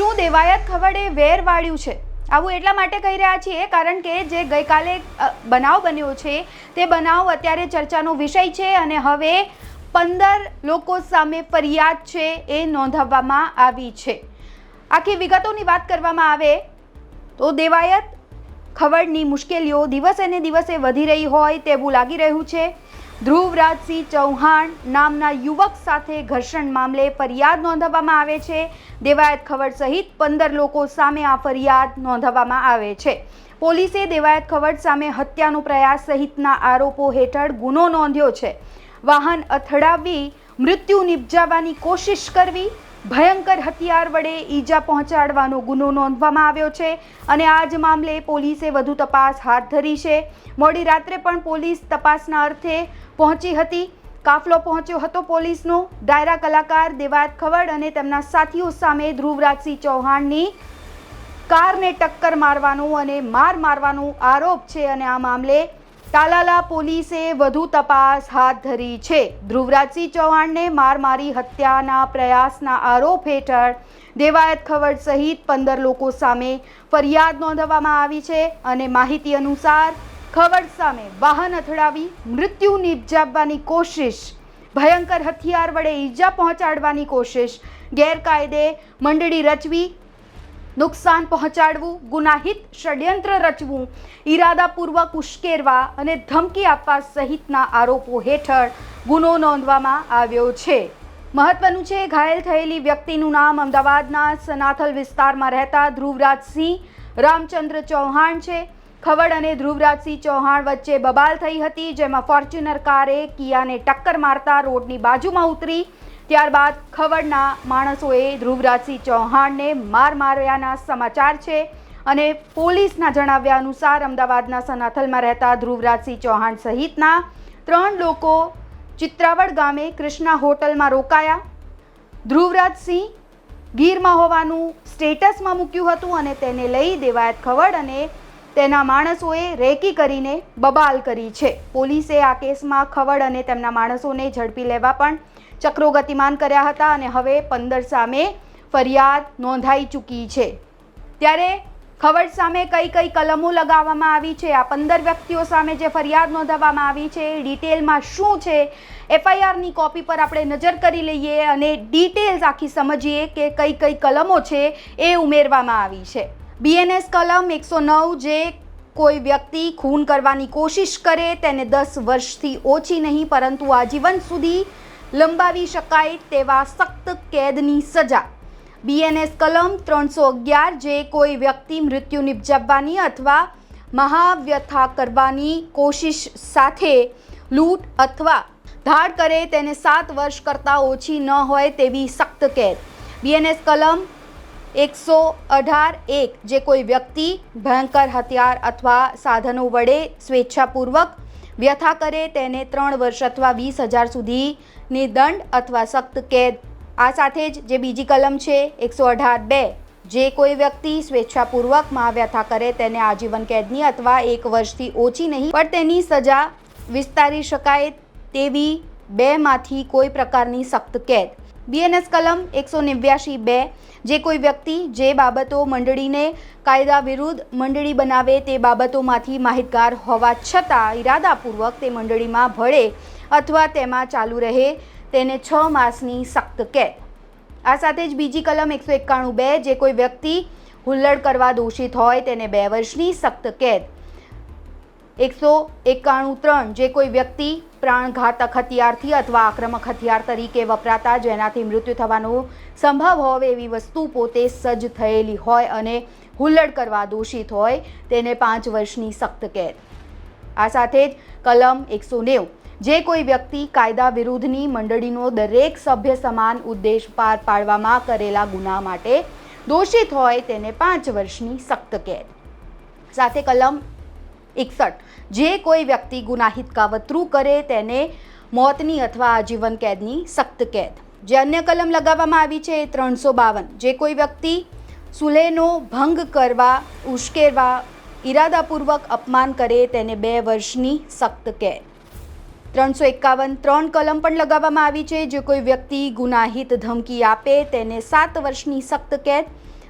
શું દેવાયત ખવડે વેર વાળ્યું છે? આવું એટલા માટે કહી રહ્યા છીએ કારણ કે જે ગઈકાલે બનાવ બન્યો છે તે બનાવ અત્યારે ચર્ચાનો વિષય છે અને હવે પંદર લોકો સામે ફરિયાદ છે એ નોંધાવવામાં આવી છે. આખી વિગતોની વાત કરવામાં આવે તો દેવાયત ખવડની મુશ્કેલીઓ દિવસે ને દિવસે વધી રહી હોય તેવું લાગી રહ્યું છે. ધ્રુવરાજસિંહ ચૌહાણ નામના યુવક સાથે ઘર્ષણ મામલે ફરિયાદ નોંધાવવામાં આવે છે. દેવાયત ખવડ સહિત પંદર લોકો સામે આ ફરિયાદ નોંધાવવામાં આવે છે. પોલીસે દેવાયત ખવડ સામે હત્યાનો પ્રયાસ સહિતના આરોપો હેઠળ ગુનો નોંધ્યો છે. વાહન અથડાવી મૃત્યુ નિપજાવવાની કોશિશ કરવી, ભયંકર હથિયાર વડે ઈજા પહોંચાડવાનો ગુનો નોંધવામાં આવ્યો છે અને આ જ મામલે પોલીસે વધુ તપાસ હાથ ધરી છે. મોડી રાત્રે પણ પોલીસ તપાસના અર્થે પહોંચી હતી. કાફલો પહોંચ્યો હતો પોલીસનો. ડાયરા કલાકાર દેવાત ખવડ અને તેમના સાથીઓ સામે ધ્રુવરાજસિંહ ચૌહાણની કારને ટક્કર મારવાનો અને માર મારવાનો આરોપ છે અને આ મામલે તાલાલા પોલીસે વધુ તપાસ હાથ ધરી છે. ધ્રુવરાજસિંહ ચૌહાણને માર મારી હત્યાના પ્રયાસના આરોપ હેઠળ દેવાયત ખવડ સહિત પંદર લોકો સામે ફરિયાદ નોંધવામાં આવી છે અને માહિતી અનુસાર ખવડ સામે વાહન અથડાવી મૃત્યુ નિપજાવવાની કોશિશ, ભયંકર હથિયાર વડે ઈજા પહોંચાડવાની કોશિશ, ગેરકાયદે મંડળી રચવી નુકસાન પહોંચાડવું, ગુનાહિત ષડયંત્ર રચવું, ઈરાદાપૂર્વક ઉશ્કેરવા અને ધમકી આપવા સહિતના આરોપો હેઠળ ગુનો નોંધવામાં આવ્યો છે. મહત્વનું છે, ઘાયલ થયેલી વ્યક્તિનું નામ અમદાવાદના સનાથલ વિસ્તારમાં રહેતા ધ્રુવરાજસિંહ રામચંદ્ર ચૌહાણ છે. ખવડ અને ધ્રુવરાજસિંહ ચૌહાણ વચ્ચે બબાલ થઈ હતી, જેમાં ફોર્ચ્યુનર કારે કિયાને ટક્કર મારતા રોડની બાજુમાં ઉતરી ત્યારબાદ ખવડના માણસોએ ધ્રુવરાજસિંહ ચૌહાણને માર માર્યાના સમાચાર છે અને પોલીસના જણાવ્યા અનુસાર અમદાવાદના સનાથલમાં રહેતા ધ્રુવરાજસિંહ ચૌહાણ સહિતના ત્રણ લોકો ચિત્રાવડ ગામે કૃષ્ણા હોટલમાં રોકાયા. ધ્રુવરાજસિંહ ગીરમાં હોવાનું સ્ટેટસમાં મૂક્યું હતું અને તેને લઈ દેવાયત ખવડ અને તેના માણસોએ રેકી કરીને બબાલ કરી છે. પોલીસે આ કેસમાં ખવડ અને તેમના માણસોને ઝડપી લેવા પણ ચક્રો ગતિમાન કર્યા હતા અને હવે પંદર સામે ફરિયાદ નોંધાઈ ચૂકી છે. ત્યારે ખવડ સામે કઈ કઈ કલમો લગાવવામાં આવી છે? આ પંદર વ્યક્તિઓ સામે જે ફરિયાદ નોંધાવવામાં આવી છે ડિટેલમાં શું છે? એફઆઈઆરની કોપી પર આપણે નજર કરી લઈએ અને ડિટેલ્સ આખી સમજીએ કે કઈ કઈ કલમો છે એ ઉમેરવામાં આવી છે. બીએનએસ કલમ એકસો નવ જે કોઈ વ્યક્તિ ખૂન કરવાની કોશિશ કરે, તેને દસ વર્ષથી ઓછી નહીં, પરંતુ આજીવન સુધી લંબાવી શકાય તેવા સખ્ત કેદની સજા. બીએનએસ કલમ ત્રણસો અગિયાર જે કોઈ વ્યક્તિ મૃત્યુ નિપજાવવાની અથવા મહાવ્યથા કરવાની કોશિશ સાથે લૂંટ અથવા ધાડ કરે તેને સાત વર્ષ કરતાં ઓછી ન હોય તેવી સખ્ત કેદ. બીએનએસ કલમ એકસો અઢાર એક જે કોઈ વ્યક્તિ ભયંકર હથિયાર અથવા સાધનો વડે સ્વેચ્છાપૂર્વક વ્યથા કરે તેને ત્રણ વર્ષ અથવા વીસ હજાર સુધીની દંડ અથવા સખ્ત કેદ. આ સાથે જ જે બીજી કલમ છે, એકસો અઢાર બે, જે કોઈ વ્યક્તિ સ્વેચ્છાપૂર્વક મહાવ્યથા કરે તેને આજીવન કેદની અથવા એક વર્ષથી ઓછી નહીં, પણ તેની સજા વિસ્તારી શકાય તેવી બેમાંથી કોઈ પ્રકારની સખ્ત કેદ. બીએનએસ કલમ એકસો નેવ્યાશી બે, જે કોઈ વ્યક્તિ જે બાબતો મંડળીને કાયદા વિરુદ્ધ મંડળી બનાવે તે બાબતોમાંથી માહિતગાર હોવા છતાં ઈરાદાપૂર્વક તે મંડળીમાં ભળે અથવા તેમાં ચાલુ રહે તેને છ માસની સખ્ત કેદ. આ સાથે જ બીજી કલમ એકસો એકાણું બે, જે કોઈ વ્યક્તિ હુલ્લડ કરવા દોષિત હોય તેને બે વર્ષની સખ્ત કેદ. એકસો એકાણું ત્રણ જે કોઈ વ્યક્તિ પ્રાણઘાતક હથિયારથી અથવા આક્રમક હથિયાર તરીકે વપરાતા જેનાથી મૃત્યુ થવાનો સંભવ હોય એવી વસ્તુ પોતે સજ્જ થયેલી હોય અને હુલ્લડ કરવા દોષિત હોય તેને પાંચ વર્ષની સખ્ત કેદ. આ સાથે જ કલમ એકસો નેવું, જે કોઈ વ્યક્તિ કાયદા વિરુદ્ધની મંડળીનો દરેક સભ્ય સમાન ઉદ્દેશ પાર પાડવામાં કરેલા ગુના માટે દોષિત હોય તેને પાંચ વર્ષની સખ્ત કેદ. સાથે કલમ એકસઠ. જે કોઈ વ્યક્તિ ગુનાહિત કાવતરું કરે તેને મોતની અથવા આજીવન કેદની સખ્ત કેદ. જે અન્ય કલમ લગાવવામાં આવી છે એ ત્રણસો બાવન. જે કોઈ વ્યક્તિ સુલેનો ભંગ કરવા, ઉશ્કેરવા, ઈરાદાપૂર્વક અપમાન કરે તેને બે વર્ષની સખ્ત કેદ. ત્રણસો એકાવન ત્રણ કલમ પણ લગાવવામાં આવી છે. જે કોઈ વ્યક્તિ ગુનાહિત ધમકી આપે તેને સાત વર્ષની સખ્ત કેદ.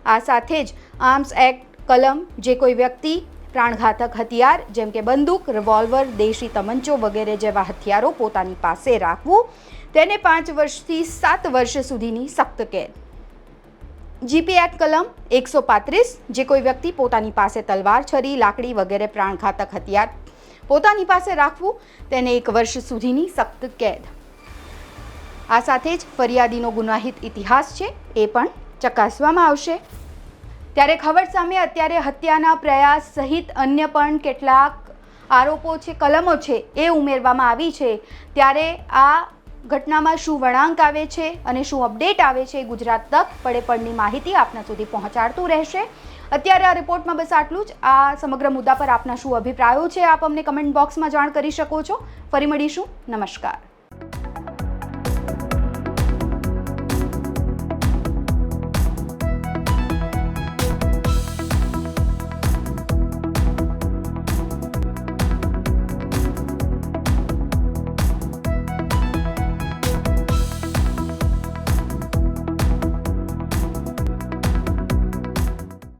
આ સાથે જ આર્મ્સ એક્ટ કલમ જે કોઈ વ્યક્તિ પ્રાણઘાતક હથિયાર, જેમ કે બંદૂક રિવોલ્વર દેશી તમંચો વગેરે જેવા હથિયારો પોતાની પાસે રાખવું, તેને પાંચ વર્ષથી સાત વર્ષ સુધીની સખ્ત કેદ. જીપી એક્ટ કલમ એકસો પાંત્રીસ, જે કોઈ વ્યક્તિ પોતાની પાસે તલવાર, છરી, લાકડી વગેરે પ્રાણઘાતક હથિયાર પોતાની પાસે રાખવું, તેને એક વર્ષ સુધીની સખ્ત કેદ. આ સાથે જ ફરિયાદીનો ગુનાહિત ઇતિહાસ છે, એ પણ ચકાસવામાં આવશે. ત્યારે ખબર સામે અત્યારે હત્યાના પ્રયાસ સહિત અન્ય પણ કેટલાક આરોપો છે, કલમો છે એ ઉમેરવામાં આવી છે. ત્યારે આ ઘટનામાં શું વળાંક આવે છે અને શું અપડેટ આવે છે ગુજરાત તક પડે પડની માહિતી આપના સુધી પહોંચાડતું રહેશે. અત્યારે આ રિપોર્ટમાં બસ આટલું જ. આ સમગ્ર મુદ્દા પર આપના શું અભિપ્રાયો છે, આપ અમને કમેન્ટ બોક્સમાં જાણ કરી શકો છો. ફરી મળીશું. નમસ્કાર.